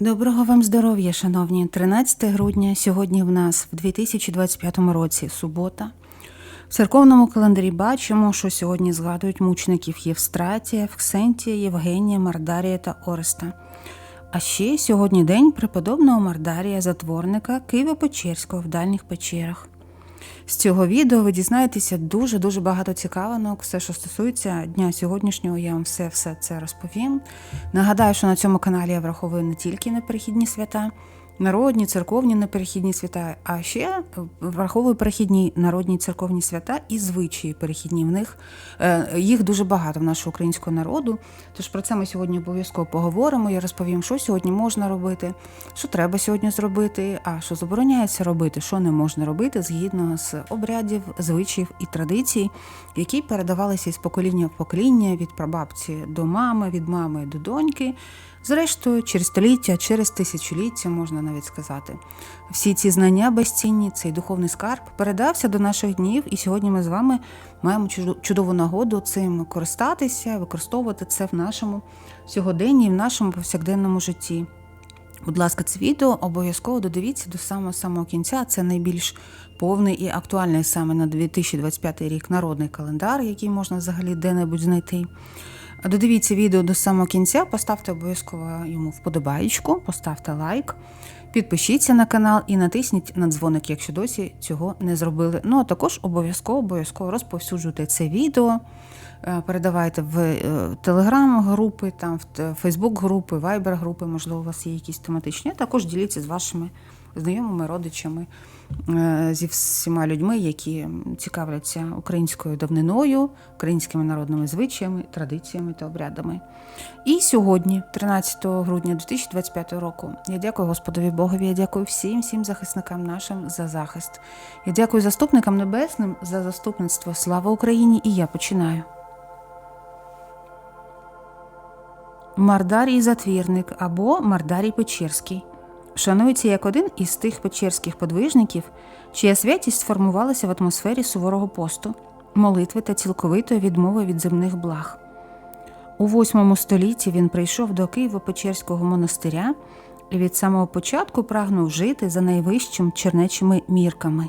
Доброго вам здоров'я, шановні. 13 грудня сьогодні в нас в 2025 році субота. В церковному календарі бачимо, що сьогодні згадують мучеників Євстратія, Вксентія, Євгенія, Мардарія та Ореста. А ще сьогодні день преподобного Мардарія, затворника Києво-Печерського в дальніх печерах. З цього відео ви дізнаєтеся дуже-дуже багато цікавинок. Все, що стосується дня сьогоднішнього, я вам все все це розповім. Нагадаю, що на цьому каналі я враховую не тільки неперехідні свята, народні, церковні неперехідні свята, а ще враховую перехідні народні церковні свята і звичаї перехідні. В них е, їх дуже багато в нашого українського народу. Тож про це ми сьогодні обов'язково поговоримо. Я розповім, що сьогодні можна робити, що треба сьогодні зробити, а що забороняється робити, що не можна робити згідно з обрядів, звичаїв і традицій, які передавалися із покоління в покоління від прабабці до мами, від мами до доньки. Зрештою, через століття, через тисячоліття, можна навіть сказати. Всі ці знання безцінні, цей духовний скарб передався до наших днів, і сьогодні ми з вами маємо чудову нагоду цим користатися, використовувати це в нашому сьогоденні в нашому повсякденному житті. Будь ласка, це відео обов'язково додивіться до самого самого кінця. Це найбільш повний і актуальний саме на 2025 рік народний календар, який можна взагалі де-небудь знайти. Додивіться відео до самого кінця, поставте обов'язково йому вподобаєчку, поставте лайк, підпишіться на канал і натисніть на дзвоник, якщо досі цього не зробили. Ну а також обов'язково обов'язково розповсюджуйте це відео, е, передавайте в е, телеграм-групи, там в т- Фейсбук-групи, Вайбер-групи, можливо, у вас є якісь тематичні. А також діліться з вашими знайомими, родичами, е, зі всіма людьми, які цікавляться українською давниною, українськими народними звичаями, традиціями та обрядами. І сьогодні, 13 грудня 2025 року, я дякую Господові Богові, я дякую всім, всім захисникам нашим за захист. Я дякую заступникам небесним за заступництво. Слава Україні! І я починаю. Мардарій Затвірник або Мардарій Печерський шанується як один із тих печерських подвижників, чия святість сформувалася в атмосфері суворого посту, молитви та цілковитої відмови від земних благ. У восьмому столітті він прийшов до Києво-Печерського монастиря і від самого початку прагнув жити за найвищим чернечими мірками.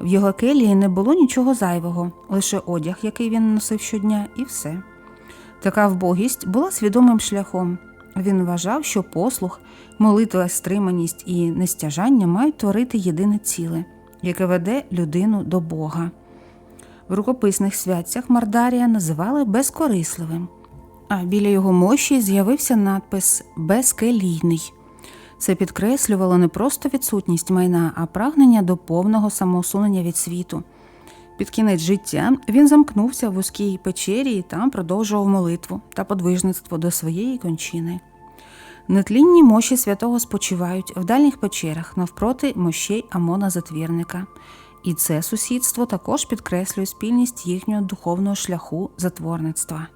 В його келії не було нічого зайвого, лише одяг, який він носив щодня, і все. Така вбогість була свідомим шляхом. Він вважав, що послух, молитва, стриманість і нестяжання мають творити єдине ціле, яке веде людину до Бога. В рукописних святцях Мардарія називали безкорисливим, а біля його мощі з'явився надпис Безкелійний. Це підкреслювало не просто відсутність майна, а прагнення до повного самоусунення від світу. Під кінець життя він замкнувся в вузькій печері і там продовжував молитву та подвижництво до своєї кончини. Нетлінні мощі святого спочивають в дальніх печерах навпроти мощей Амона Затвірника. І це сусідство також підкреслює спільність їхнього духовного шляху затворництва.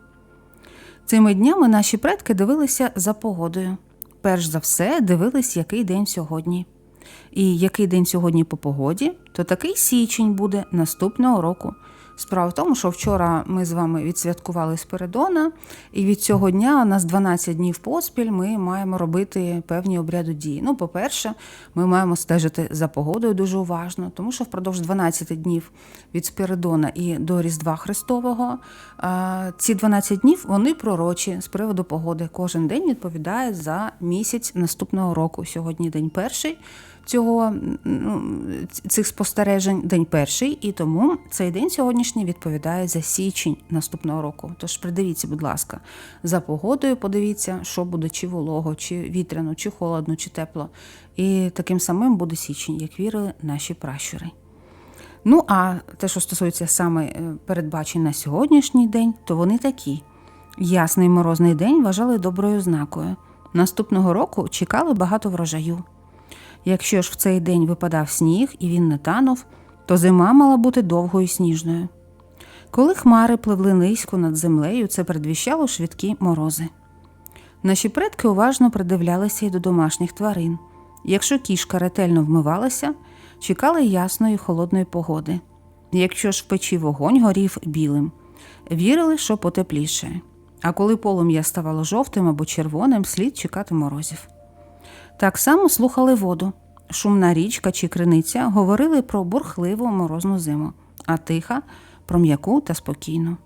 Цими днями наші предки дивилися за погодою. Перш за все, дивились, який день сьогодні. І який день сьогодні по погоді, то такий січень буде наступного року. Справа в тому, що вчора ми з вами відсвяткували Спиридона, і від цього дня у нас 12 днів поспіль ми маємо робити певні обряди дії. Ну, по-перше, ми маємо стежити за погодою дуже уважно, тому що впродовж 12 днів від Спиридона і до Різдва Христового ці 12 днів вони пророчі з приводу погоди. Кожен день відповідає за місяць наступного року. Сьогодні день перший цього ну, цих спостережень день перший, і тому цей день сьогоднішній відповідає за січень наступного року. Тож придивіться, будь ласка, за погодою подивіться, що буде чи волого, чи вітряно, чи холодно, чи тепло. І таким самим буде січень, як вірили наші пращури. Ну, а те, що стосується саме е, передбачень на сьогоднішній день, то вони такі. Ясний морозний день вважали доброю знакою. Наступного року чекали багато врожаю. Якщо ж в цей день випадав сніг і він не танув, то зима мала бути довгою і сніжною. Коли хмари пливли низько над землею, це передвіщало швидкі морози. Наші предки уважно придивлялися й до домашніх тварин. Якщо кішка ретельно вмивалася, чекали ясної холодної погоди. Якщо ж в печі вогонь горів білим, вірили, що потепліше. А коли полум'я ставало жовтим або червоним, слід чекати морозів. Так само слухали воду. Шумна річка чи криниця говорили про бурхливу морозну зиму, а тиха про м'яку та спокійну.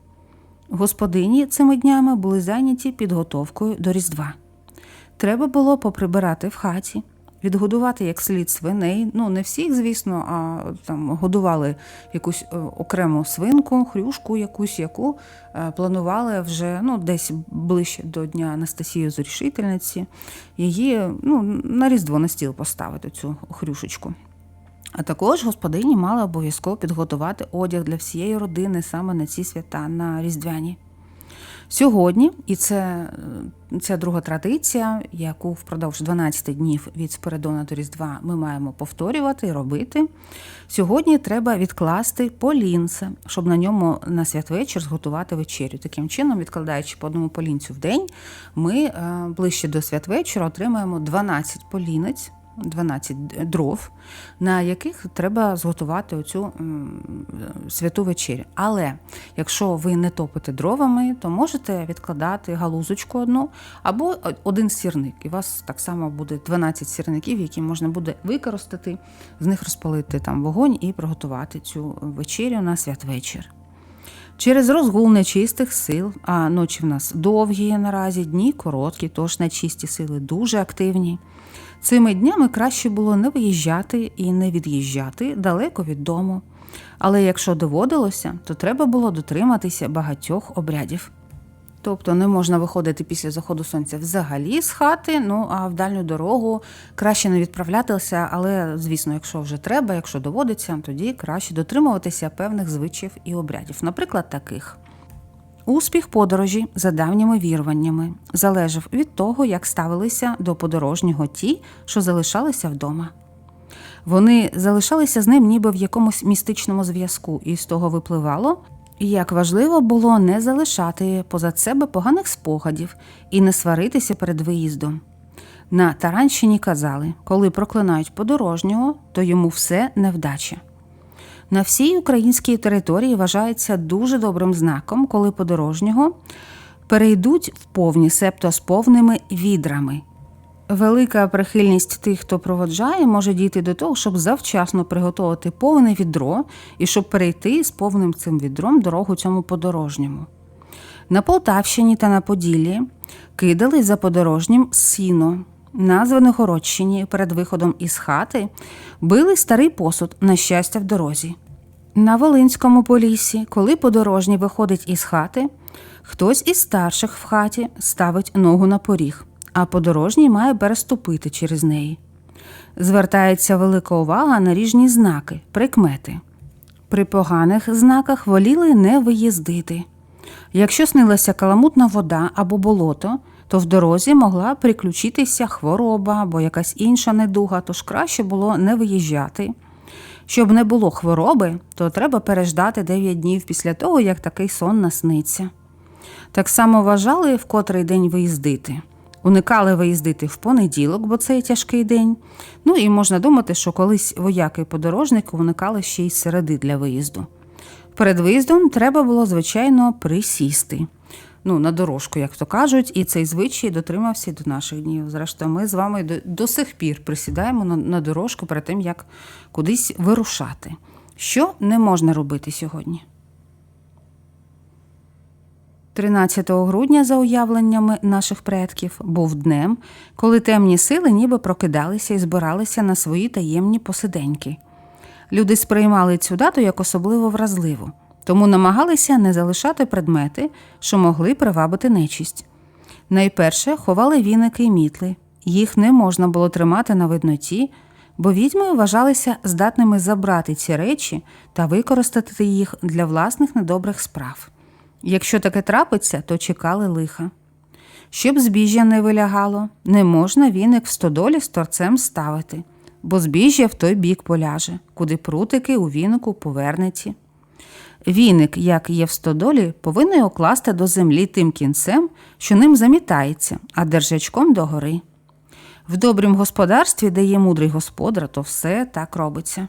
Господині цими днями були зайняті підготовкою до Різдва. Треба було поприбирати в хаті, відгодувати як слід свиней. Ну, не всіх, звісно, а там годували якусь е, окрему свинку, хрюшку, якусь, яку е, планували вже ну, десь ближче до Дня Анастасії Зорішительниці, її ну, на Різдво на стіл поставити цю хрюшечку. А також господині мали обов'язково підготувати одяг для всієї родини саме на ці свята на Різдвяні. Сьогодні, і це, це друга традиція, яку впродовж 12 днів від Спиридона до Різдва ми маємо повторювати і робити. Сьогодні треба відкласти полінце, щоб на ньому на святвечір зготувати вечерю. Таким чином, відкладаючи по одному полінцю в день, ми е, ближче до святвечора отримаємо 12 полінець. 12 дров, на яких треба зготувати оцю святу вечерю. Але якщо ви не топите дровами, то можете відкладати галузочку одну або один сірник. І у вас так само буде 12 сірників, які можна буде використати, з них розпалити там вогонь і приготувати цю вечерю на святвечір. Через розгул нечистих сил, а ночі в нас довгі наразі, дні короткі, тож нечисті сили дуже активні. Цими днями краще було не виїжджати і не від'їжджати далеко від дому. Але якщо доводилося, то треба було дотриматися багатьох обрядів. Тобто не можна виходити після заходу сонця взагалі з хати, ну а в дальню дорогу краще не відправлятися, але, звісно, якщо вже треба, якщо доводиться, тоді краще дотримуватися певних звичаїв і обрядів, наприклад, таких. Успіх подорожі за давніми віруваннями залежав від того, як ставилися до подорожнього ті, що залишалися вдома. Вони залишалися з ним ніби в якомусь містичному зв'язку, і з того випливало, як важливо було не залишати позад себе поганих спогадів і не сваритися перед виїздом. На Таранщині казали, коли проклинають подорожнього, то йому все невдача. На всій українській території вважається дуже добрим знаком, коли подорожнього перейдуть в повні, септо з повними відрами. Велика прихильність тих, хто проводжає, може дійти до того, щоб завчасно приготувати повне відро і щоб перейти з повним цим відром дорогу цьому подорожньому. На Полтавщині та на Поділлі кидали за подорожнім сіно. На Звенигородщині перед виходом із хати били старий посуд на щастя в дорозі. На Волинському полісі, коли подорожній виходить із хати, хтось із старших в хаті ставить ногу на поріг, а подорожній має переступити через неї. Звертається велика увага на ріжні знаки, прикмети. При поганих знаках воліли не виїздити. Якщо снилася каламутна вода або болото, то в дорозі могла приключитися хвороба або якась інша недуга, тож краще було не виїжджати. Щоб не було хвороби, то треба переждати 9 днів після того, як такий сон насниться. Так само вважали, в котрий день виїздити. Уникали виїздити в понеділок, бо це тяжкий день. Ну і можна думати, що колись вояки подорожники уникали ще й середи для виїзду. Перед виїздом треба було, звичайно, присісти ну, на дорожку, як то кажуть, і цей звичай дотримався до наших днів. Зрештою, ми з вами до, до сих пір присідаємо на, на дорожку перед тим, як кудись вирушати. Що не можна робити сьогодні? 13 грудня, за уявленнями наших предків, був днем, коли темні сили ніби прокидалися і збиралися на свої таємні посиденьки. Люди сприймали цю дату як особливо вразливу тому намагалися не залишати предмети, що могли привабити нечість. Найперше ховали віники й мітли, їх не можна було тримати на видноті, бо відьми вважалися здатними забрати ці речі та використати їх для власних недобрих справ. Якщо таке трапиться, то чекали лиха. Щоб збіжжя не вилягало, не можна віник в стодолі з торцем ставити, бо збіжжя в той бік поляже, куди прутики у вінику повернеті. Віник, як є в стодолі, повинен окласти до землі тим кінцем, що ним замітається, а держачком догори. В добрім господарстві, де є мудрий господар, то все так робиться.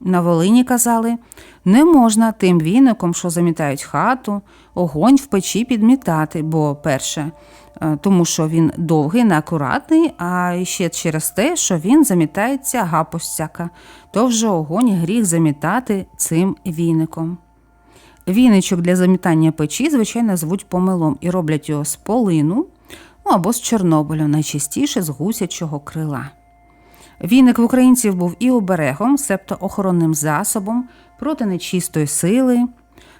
На Волині казали, не можна тим віником, що замітають хату, огонь в печі підмітати, бо перше, е, тому що він довгий, неакуратний, а ще через те, що він замітається гапось всяка, то вже огонь гріх замітати цим віником. Віничок для замітання печі, звичайно, звуть помилом і роблять його з полину ну, або з Чорнобилю, найчастіше з гусячого крила. Віник в українців був і оберегом, себто охоронним засобом проти нечистої сили,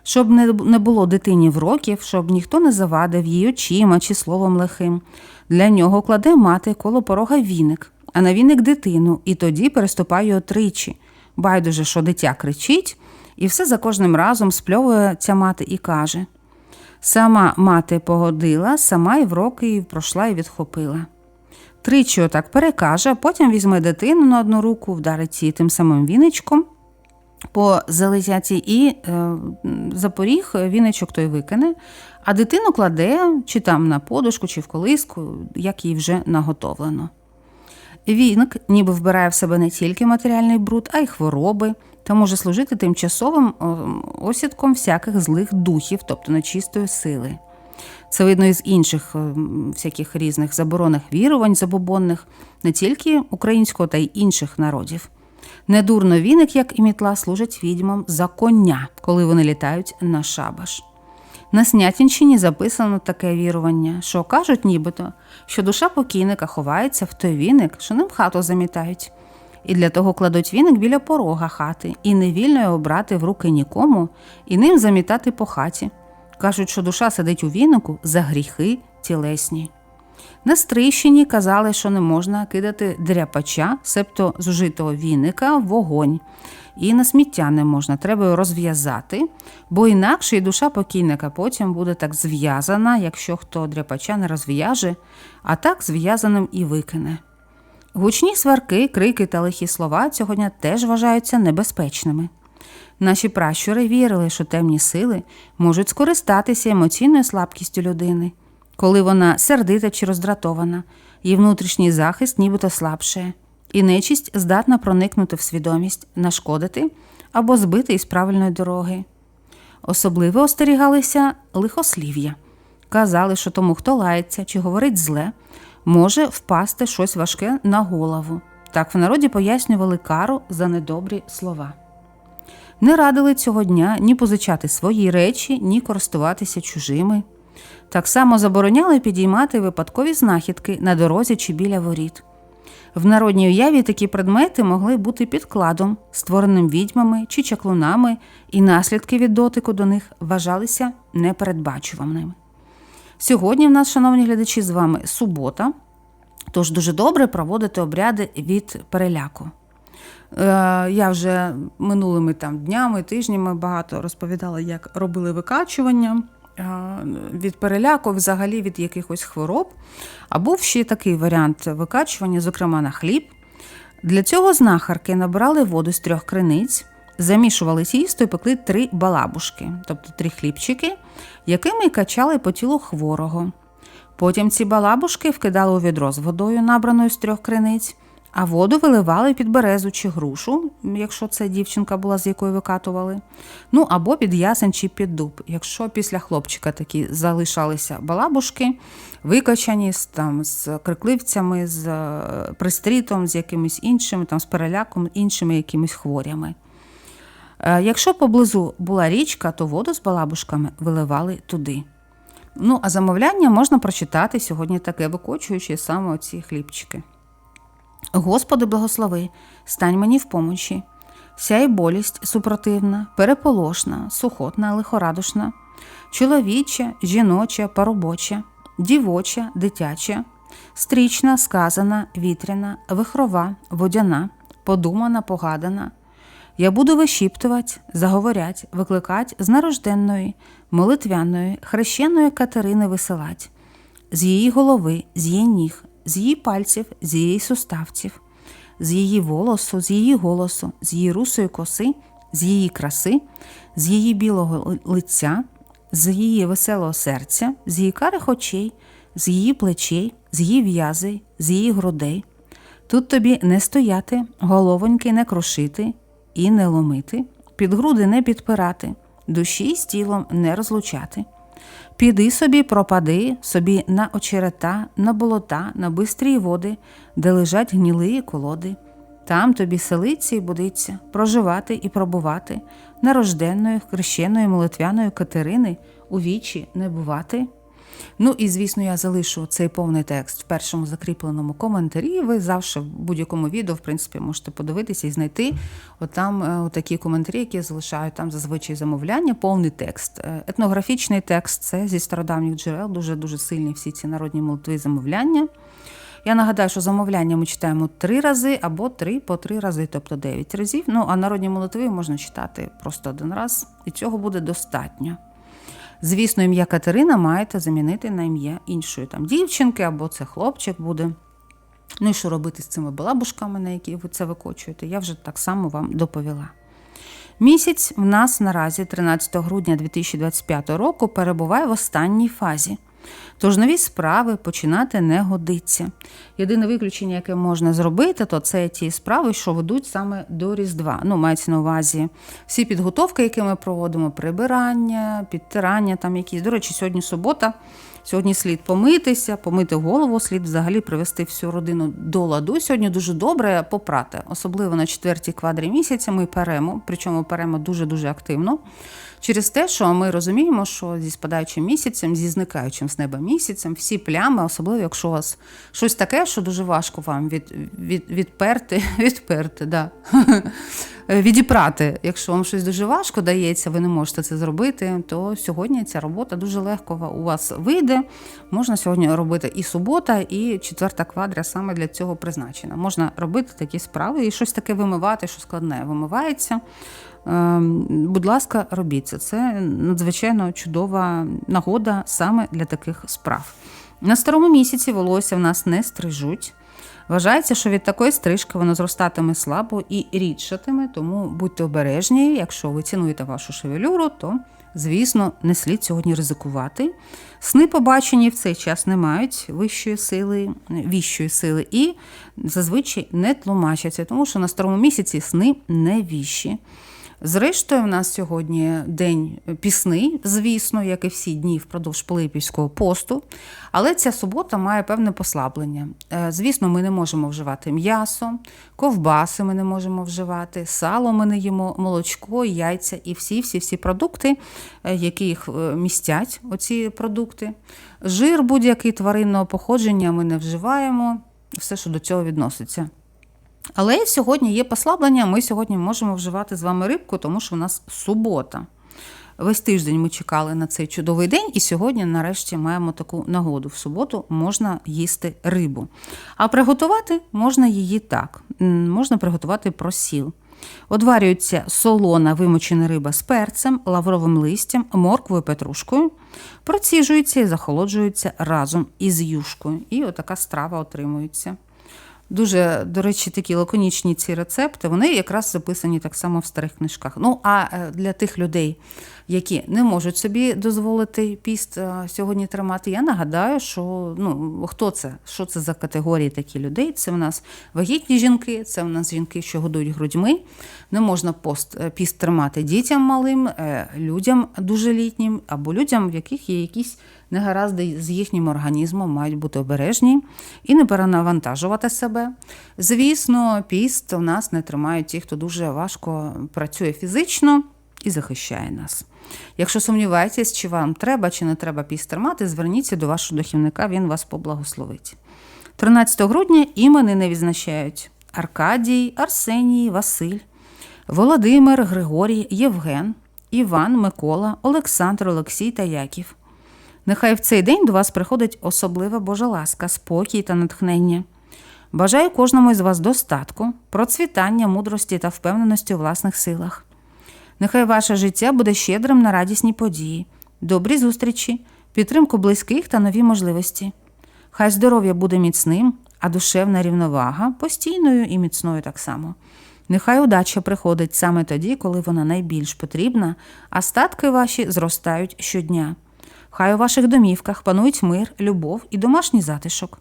щоб не було дитині в років, щоб ніхто не завадив її очима чи словом лихим. Для нього кладе мати коло порога віник, а на віник дитину, і тоді переступає його тричі. Байдуже, що дитя кричить, і все за кожним разом спльовує ця мати і каже: Сама мати погодила, сама і в роки пройшла і відхопила. Тричі отак перекаже, потім візьме дитину на одну руку, вдарить її тим самим віничком по залезяці і е, за поріг віничок той викине, а дитину кладе чи там на подушку, чи в колиску, як їй вже наготовлено. Віник ніби вбирає в себе не тільки матеріальний бруд, а й хвороби, та може служити тимчасовим осідком всяких злих духів, тобто нечистої сили. Це видно із інших е, всяких різних заборонних вірувань, забобонних, не тільки українського, та й інших народів. Недурно віник, як і мітла, служать відьмам за коня, коли вони літають на шабаш. На Снятінщині записано таке вірування, що кажуть нібито, що душа покійника ховається в той віник, що ним хату замітають. І для того кладуть віник біля порога хати, і не вільно його брати в руки нікому, і ним замітати по хаті. Кажуть, що душа сидить у вінику за гріхи тілесні. На Стрищині казали, що не можна кидати дряпача, себто зужитого віника, в вогонь. І на сміття не можна, треба його розв'язати, бо інакше і душа покійника потім буде так зв'язана, якщо хто дряпача не розв'яже, а так зв'язаним і викине. Гучні сварки, крики та лихі слова цього дня теж вважаються небезпечними. Наші пращури вірили, що темні сили можуть скористатися емоційною слабкістю людини, коли вона сердита чи роздратована, її внутрішній захист нібито слабшає, і нечість здатна проникнути в свідомість, нашкодити або збити із правильної дороги. Особливо остерігалися лихослів'я. Казали, що тому, хто лається чи говорить зле, може впасти щось важке на голову. Так в народі пояснювали кару за недобрі слова не радили цього дня ні позичати свої речі, ні користуватися чужими. Так само забороняли підіймати випадкові знахідки на дорозі чи біля воріт. В народній уяві такі предмети могли бути підкладом, створеним відьмами чи чаклунами, і наслідки від дотику до них вважалися непередбачуваними. Сьогодні в нас, шановні глядачі, з вами субота, тож дуже добре проводити обряди від переляку. Е, я вже минулими там днями, тижнями багато розповідала, як робили викачування е, від переляку, взагалі від якихось хвороб. А був ще такий варіант викачування, зокрема на хліб. Для цього знахарки набирали воду з трьох криниць, замішували тісто і пекли три балабушки, тобто три хлібчики, якими качали по тілу хворого. Потім ці балабушки вкидали у відро з водою, набраною з трьох криниць а воду виливали під березу чи грушу, якщо це дівчинка була, з якою викатували. Ну або під ясень чи під дуб. Якщо після хлопчика такі залишалися балабушки, викачані там з крикливцями, з е, пристрітом, з якимись іншими, там з переляком, іншими якимись хворями. Е, якщо поблизу була річка, то воду з балабушками виливали туди. Ну, а замовляння можна прочитати сьогодні таке, викочуючи саме оці хлібчики. Господи, благослови, стань мені в помочі. Сяй болість супротивна, переполошна, сухотна, лихорадушна, чоловіча, жіноча, парубоча, дівоча, дитяча, стрічна, сказана, вітряна, вихрова, водяна, подумана, погадана. Я буду вишіптувати, заговорять, викликать з нарожденної, молитвяної, хрещеної Катерини висилать, з її голови, з її ніг, з її пальців, з її суставців, з її волосу, з її голосу, з її русої коси, з її краси, з її білого лиця, з її веселого серця, з її карих очей, з її плечей, з її в'язей, з її грудей. Тут тобі не стояти, головоньки не крушити, і не ломити, під груди не підпирати, душі з тілом не розлучати. Піди собі, пропади собі на очерета, на болота, на бистрі води, де лежать гнілиї колоди. Там тобі селиться і будиться, проживати і пробувати, нарожденною, хрещеною молитвяною Катерини у вічі не бувати. Ну і звісно, я залишу цей повний текст в першому закріпленому коментарі. Ви завжди в будь-якому відео, в принципі, можете подивитися і знайти. Отам е, такі коментарі, які я залишаю там зазвичай замовляння, повний текст. Е, Етнографічний текст це зі стародавніх джерел, дуже дуже сильні всі ці народні молитви замовляння. Я нагадаю, що замовляння ми читаємо три рази або три по три рази, тобто дев'ять разів. Ну а народні молитви можна читати просто один раз, і цього буде достатньо. Звісно, ім'я Катерина маєте замінити на ім'я іншої там дівчинки, або це хлопчик буде. Ну і що робити з цими балабушками, на які ви це викочуєте, я вже так само вам доповіла. Місяць в нас наразі, 13 грудня 2025 року, перебуває в останній фазі. Тож нові справи починати не годиться. Єдине виключення, яке можна зробити, то це ті справи, що ведуть саме до Різдва. Ну, мається на увазі всі підготовки, які ми проводимо, прибирання, підтирання, там якісь. До речі, сьогодні субота. Сьогодні слід помитися, помити голову, слід взагалі привести всю родину до ладу. Сьогодні дуже добре попрати, особливо на четвертій квадрі місяця. Ми перемо, причому перемо дуже дуже активно. Через те, що ми розуміємо, що зі спадаючим місяцем, зі зникаючим з неба місяцем, всі плями, особливо якщо у вас щось таке, що дуже важко вам від, від, відперти, відперти, да. відіпрати. Якщо вам щось дуже важко дається, ви не можете це зробити, то сьогодні ця робота дуже легко у вас вийде. Можна сьогодні робити і субота, і четверта квадря саме для цього призначена. Можна робити такі справи і щось таке вимивати, що складне вимивається. Ем, будь ласка, робіть це. Це надзвичайно чудова нагода саме для таких справ. На старому місяці волосся в нас не стрижуть. Вважається, що від такої стрижки воно зростатиме слабо і рідшатиме, тому будьте обережні, якщо ви цінуєте вашу шевелюру, то, звісно, не слід сьогодні ризикувати. Сни побачені в цей час не мають вищої сили, віщої сили і зазвичай не тлумачаться, тому що на старому місяці сни не віщі. Зрештою, в нас сьогодні день пісний, звісно, як і всі дні впродовж Пилипівського посту. Але ця субота має певне послаблення. Е, звісно, ми не можемо вживати м'ясо, ковбаси ми не можемо вживати, сало ми не їмо, молочко, яйця і всі-всі-всі продукти, е, які їх е, містять, оці продукти. Жир будь-який тваринного походження ми не вживаємо, все, що до цього відноситься. Але сьогодні є послаблення, ми сьогодні можемо вживати з вами рибку, тому що у нас субота. Весь тиждень ми чекали на цей чудовий день, і сьогодні, нарешті, маємо таку нагоду. В суботу можна їсти рибу. А приготувати можна її так: можна приготувати просіл. Одварюється солона вимочена риба з перцем, лавровим листям, морквою, петрушкою, проціжується і захолоджується разом із юшкою. І отака страва отримується. Дуже, до речі, такі лаконічні ці рецепти, вони якраз записані так само в старих книжках. Ну, а е, для тих людей, які не можуть собі дозволити піст е, сьогодні тримати, я нагадаю, що ну, хто це? Що це за категорії такі людей? Це в нас вагітні жінки, це в нас жінки, що годують грудьми. Не можна пост, е, піст тримати дітям малим, людям дуже літнім або людям, в яких є якісь негаразди з їхнім організмом мають бути обережні і не перенавантажувати себе. Звісно, піст у нас не тримають ті, хто дуже важко працює фізично і захищає нас. Якщо сумніваєтесь, чи вам треба, чи не треба піст тримати, зверніться до вашого дохівника, він вас поблагословить. 13 грудня імени не відзначають Аркадій, Арсеній, Василь, Володимир, Григорій, Євген, Іван, Микола, Олександр, Олексій та Яків. Нехай в цей день до вас приходить особлива Божа ласка, спокій та натхнення. Бажаю кожному із вас достатку, процвітання, мудрості та впевненості у власних силах. Нехай ваше життя буде щедрим на радісні події, добрі зустрічі, підтримку близьких та нові можливості. Хай здоров'я буде міцним, а душевна рівновага постійною і міцною так само. Нехай удача приходить саме тоді, коли вона найбільш потрібна, а статки ваші зростають щодня. Хай у ваших домівках панують мир, любов і домашній затишок.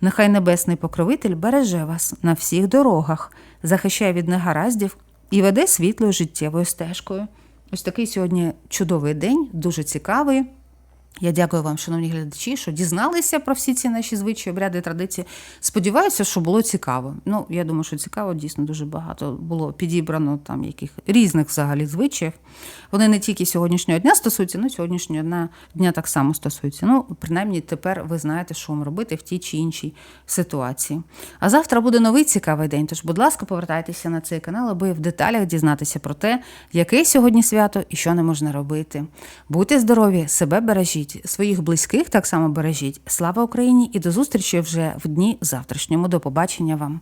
Нехай небесний покровитель береже вас на всіх дорогах, захищає від негараздів і веде світлою життєвою стежкою. Ось такий сьогодні чудовий день, дуже цікавий. Я дякую вам, шановні глядачі, що дізналися про всі ці наші звичаї, обряди, і традиції. Сподіваюся, що було цікаво. Ну, я думаю, що цікаво, дійсно дуже багато було підібрано там яких різних взагалі звичаїв. Вони не тільки сьогоднішнього дня стосуються, ну сьогоднішнього дня, дня так само стосуються. Ну, принаймні, тепер ви знаєте, що вам робити в тій чи іншій ситуації. А завтра буде новий цікавий день. Тож, будь ласка, повертайтеся на цей канал, аби в деталях дізнатися про те, яке сьогодні свято і що не можна робити. Будьте здорові, себе бережіть, своїх близьких так само бережіть. Слава Україні і до зустрічі вже в дні завтрашньому. До побачення вам.